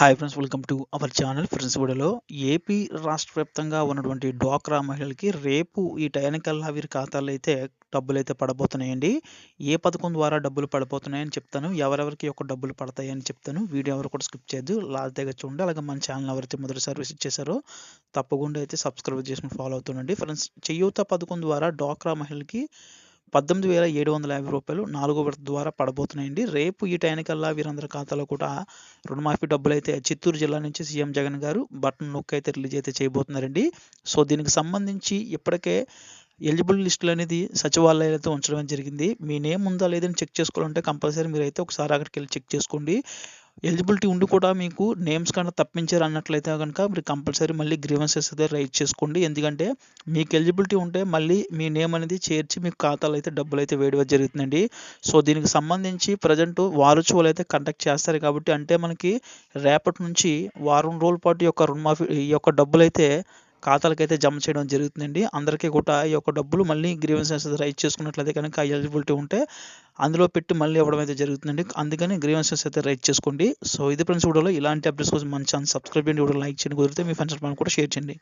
Hi friends welcome to our channel friends వీడియోలో AP రాష్ట్ర వ్యాప్తంగా ఉన్నటువంటి డ్వాక్రా మహిళలకి రేపు ఈ టైంకల్లా వీరి ఖాతాలో అయితే డబ్బులు అయితే పడబోతున్నాయండి. ఏ పథకం ద్వారా డబ్బులు పడబోతున్నాయని చెప్తాను. ఎవరెవరికి యొక్క డబ్బులు పడతాయని చెప్తాను. వీడియో ఎవరు కూడా స్కిప్ చేయొద్దు. లాస్ట్ దగ్గర చూడండి. అలాగే మన ఛానల్ ఎవరైతే మొదటిసారి విజిట్ చేశారో తప్పకుండా అయితే సబ్స్క్రైబ్ చేసుకుని ఫాలో అవుతుండండి. ఫ్రెండ్స్ చేయూత పథకం ద్వారా డ్వాక్రా మహిళలకి పద్దెనిమిది వేల ఏడు వందల యాభై రూపాయలు నాలుగో విడత ద్వారా పడబోతున్నాయండి. రేపు ఈ టైంకల్లా వీరందరి ఖాతాలో కూడా రుణమాఫీ డబ్బులు అయితే చిత్తూరు జిల్లా నుంచి సీఎం జగన్ గారు బటన్ నొక్కి అయితే రిలీజ్ అయితే చేయబోతున్నారండి. సో దీనికి సంబంధించి ఇప్పటికే ఎలిజిబుల్ లిస్టులు అనేది సచివాలయాలతో ఉంచడం జరిగింది. మీ నేమ్ ఉందా లేదని చెక్ చేసుకోవాలంటే కంపల్సరీ మీరు అయితే ఒకసారి అక్కడికి వెళ్ళి చెక్ చేసుకోండి. ఎలిజిబిలిటీ ఉండి కూడా మీకు నేమ్స్ కన్నా తప్పించారు అన్నట్లయితే కనుక మీరు కంపల్సరీ మళ్ళీ గ్రీవెన్సెస్ అయితే రైట్ చేసుకోండి. ఎందుకంటే మీకు ఎలిజిబిలిటీ ఉంటే మళ్ళీ మీ నేమ్ అనేది చేర్చి మీకు ఖాతాలో అయితే డబ్బులు అయితే వేయడం జరుగుతుందండి. సో దీనికి సంబంధించి ప్రజెంట్ వారోత్సవాలు అయితే కండక్ట్ చేస్తారు కాబట్టి అంటే మనకి రేపటి నుంచి వారం రోజుల పాటు యొక్క రుణమాఫీ ఈ యొక్క డబ్బులు అయితే ఖాతాలకైతే జమ చేయడం జరుగుతుందండి. అందరికీ కూడా ఈ యొక్క డబ్బులు మళ్ళీ గ్రీవెన్సెస్ రైట్ చేసుకున్నట్లయితే కనుక ఎలిజిబిలిటీ ఉంటే అందులో పెట్టి మళ్ళీ ఇవ్వడం అయితే జరుగుతుందండి. అందుకని గ్రీవెన్సెస్ అయితే రైట్ చేసుకోండి. సో ఇది ఫ్రెండ్స్ వీడియోలో ఇలాంటి అప్డేట్స్ కోసం మన ఛానల్ సబ్స్క్రైబ్ చేయండి. వీడియో లైక్ చేయండి. కుదిరితే మీ ఫ్రెండ్స్ కూడా షేర్ చేయండి.